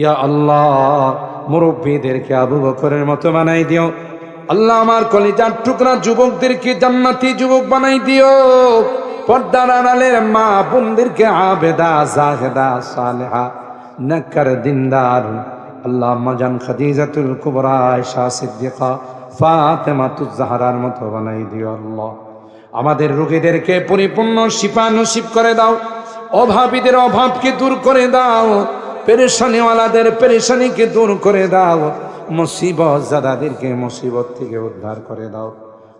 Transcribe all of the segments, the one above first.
ইয়া আল্লাহ, মুরব্বীদেরকে আবু বকরের মতো বানাই দিও। আল্লাহ আমার কলিজার টুকরা যুবকদেরকে জান্নাতি যুবক বানাই দিও। পর্দার আড়ালের মা বোনদেরকে আবেদা, জাহেদা, সালেহা নকর দিনদার। আল্লাহ মাজান খাদিজাতুল কুবরা, আয়েশা সিদ্দিকা, ফাতেমাতুজ জাহরার মতো বানাই দিও আল্লাহ। আমাদের রোগীদেরকে পরিপূর্ণ শিপা নসিব করে দাও। অভাবীদের অভাবকে দূর করে দাও। পেরেশানিওয়ালাদের পেরেশানিকে দূর করে দাও, মুসিবত জাদাদেরকে মুসিবত থেকে উদ্ধার করে দাও।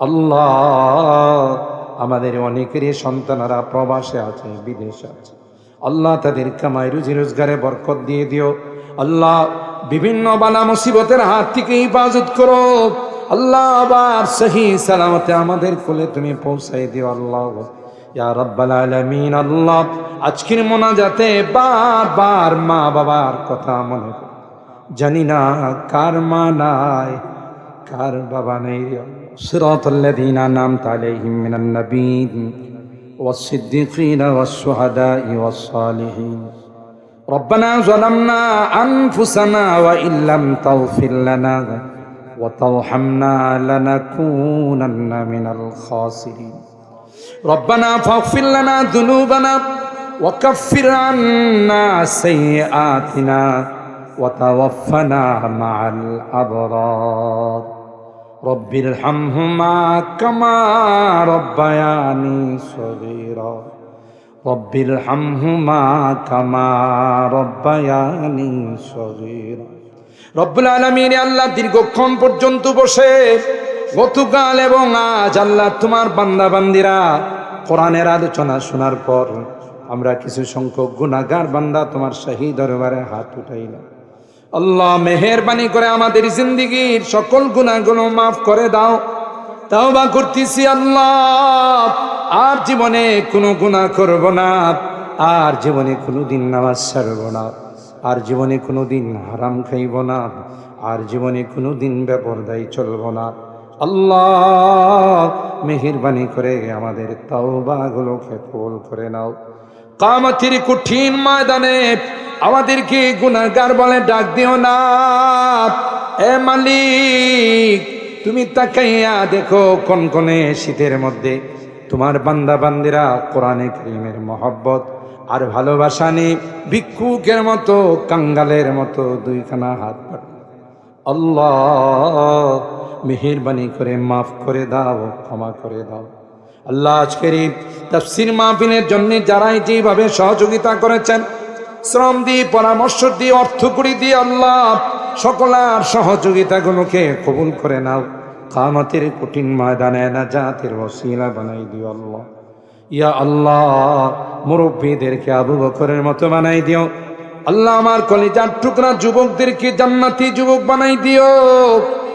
আল্লাহ আমাদের অনেকেরই সন্তানরা প্রবাসে আছে, বিদেশে আছে। আল্লাহ তাদের কামাই, রুজি রোজগারে বরকত দিয়ে দিও। আল্লাহ বিভিন্ন বালা মুসিবতের হাত থেকে হিফাজত করো। আল্লাহ আবার সহি সালামতে আমাদের কোলে তুমি পৌঁছাই দিও, আল্লাহ। ইয়া রব্বাল আলামিন আল্লাহ আজকের মোনাজাতে বারবার মা বাবার কথা মনে করে জানি না কার মা নাই কার বাবা নেই صراط الذين أنعمت عليهم من النبيين والصديقين والشهداء والصالحين ربنا ظلمنا أنفسنا وإن لم تغفر لنا وترحمنا لنكونن من الخاسرين ربنا فاغفر لنا ذنوبنا وكفر عنا سيئاتنا وتوفنا مع الأبرار رب ارحمهما كما ربياني صغيرا رب ارحمهما كما ربياني صغيرا রব্বুল আলমিন আল্লাহ দীর্ঘক্ষণ পর্যন্ত বসে গতকাল এবং আজ আল্লাহ তোমার বান্দা বান্দিরা কোরআনের আলোচনা শোনার পর আমরা কিছু সংখ্যক গুণাগার বান্দা তোমার শাহী দরবারে হাত উঠাইলাম। আল্লাহ মেহেরবানি করে আমাদের জিন্দিগির সকল গুণাগুলো মাফ করে দাও। তাও বা করতেছি আল্লাহ, আর জীবনে কোনো গুণা করব না, আর জীবনে কোনো দিন নামাজ ছাড়ব না, আর জীবনে কোনো দিন হারাম খাইব না, আর জীবনে কোনো দিন বেপরদাই চলব না। আল্লাহ, মেহেরবানি করে আমাদের তাওবাগুলোকে কবুল করে নাও। কামাতির কঠিন ময়দানে আমাদেরকে গুনাহগার বলে ডাক দিও না। এ মালিক, তুমি তাকাইয়া দেখো কোন কোনে শীতের মধ্যে তোমার বান্দা বান্দিরা কোরআনে করিমের মহব্বত আর ভালোবাসা নেই ভিক্ষুকের মতো, কাঙ্গালের মতো দুইখানা হাত পাঠ আল্লাহ, মেহেরবানি করে মাফ করে দাও, ক্ষমা করে দাও। আল্লাহ আজকের এই তাফসির মাহফিলের জন্য যারাই যেভাবে সহযোগিতা করেছেন, শ্রম দিয়ে, পরামর্শ দিয়ে অর্থ করি দিয়ে আল্লাহ সকলার সহযোগিতাগুলোকে কবুল করে নাও। কামতের কঠিন ময়দানে না জাতের ওসিলা বানাই দিও আল্লাহ। ইয়া আল্লাহ, মুরব্বীদেরকে আবু বকরের মতো বানাই দিও। আল্লাহ আমার কলিজার টুকরা যুবকদেরকে জান্নাতি যুবক বানাই দিও।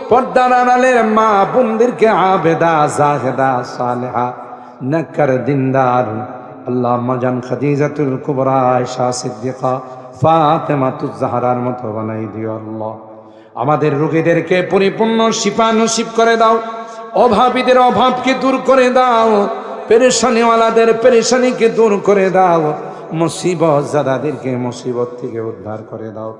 পর্দার আড়ালের মা বোনদেরকে আবেদা, জাহেদা, সালেহা নকর দিনদার। আল্লাহ মাজান খাদিজাতুল কুবরা, আয়েশা সিদ্দিকা, ফাতেমাতুজ জাহরার মতো বানাই দিও আল্লাহ। আমাদের রোগীদেরকে পরিপূর্ণ শিপা নসিব করে দাও। অভাবীদের অভাবকে দূর করে দাও। পেরেশানিওয়ালাদের পেরেশানিকে দূর করে দাও। মুসিবত জাদাদেরকে মুসিবত থেকে উদ্ধার করে দাও।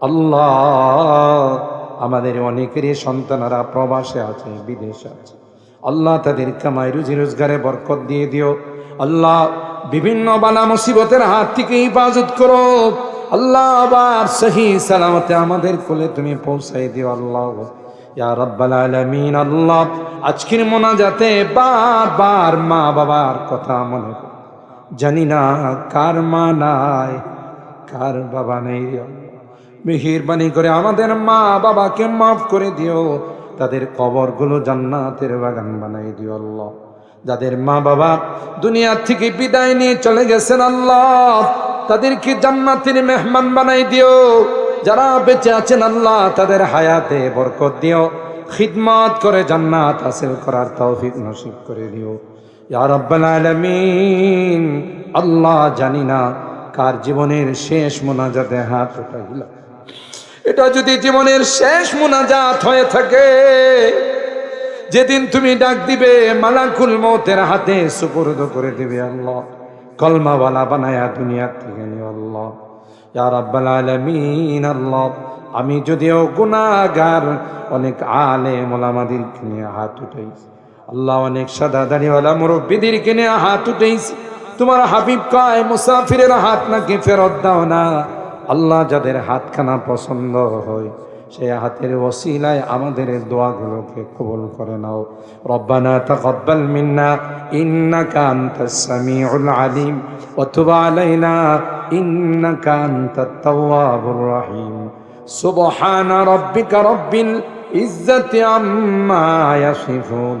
আল্লাহ, আমাদের অনেকেরই সন্তানরা প্রবাসে আছে, বিদেশে আছে। আল্লাহ তাদের কামাই রুজি রোজগারে বরকত দিয়ে দিও। আল্লাহ, বিভিন্ন বালা মুসিবতের হাত থেকে হিফাজত করো। আল্লাহ, আবার সহি সালামতে আমাদের কোলে তুমি পৌঁছাই দিও আল্লাহ। ইয়া রব্বাল আলামিন, আল্লাহ, আজকের মোনাজাতে বারবার মা বাবার কথা মনে জানি না কার মা নাই কার বাবা নেই। মেহেরবানি করে আমাদের মা বাবাকে মাফ করে দিও। তাদের কবরগুলো জান্নাতের বাগান বানাই দিও আল্লাহ। যাদের মা বাবা দুনিয়ার থেকে বিদায় নিয়ে চলে গেছেন আল্লাহ, তাদেরকে জান্নাতের মেহমান বানাই দিও। যারা বেঁচে আছেন আল্লাহ, তাদের হায়াতে বরকত দিও। খিদমত করে জান্নাত হাসিল করার তৌফিক নসিব করে দিও। আলামিন, আল্লাহ জানি না কার জীবনের শেষ মোনাজাতে হাত উঠাইলা। এটা যদি জীবনের শেষ মোনাজাত হয়ে থাকে, যেদিন তুমি ডাক দিবে, মালাকুল মৌতের হাতে সুপুর্দ করে দিবে আল্লাহ। কলমাওয়ালা বানায়া দুনিয়ার থেকে নিও আল্লাহ। ইয়া রাব্বাল আলামিন, আল্লাহ, আমি যদিও গুনাহগার, অনেক আলেম ওলামাদেরকে নিয়ে হাত উঠাইছি। আল্লাহ অনেক সাদা দাড়িওয়ালা মুরব্বীদেরকে নিয়ে হাত উঠাইছি। তোমার হাবিব কয়, মুসাফিরের হাত নাকি ফেরত দাও না। আল্লাহ যাদের হাতখানা পছন্দ হয় সেই হাতের ওসিলায় আমাদের দোয়াগুলোকে কবুল করে নাও। রব্বানা তাকাব্বাল মিন্না, ইন্নাকা আনতাস সামিউল আলিম, ওয়া আলাইনা, ইন্নাকা আনতাত তাওয়াবুর রহিম। সুবহান রাব্বিকা রব্বিল ইজ্জাতি আম্মা ইয়াসিফুন।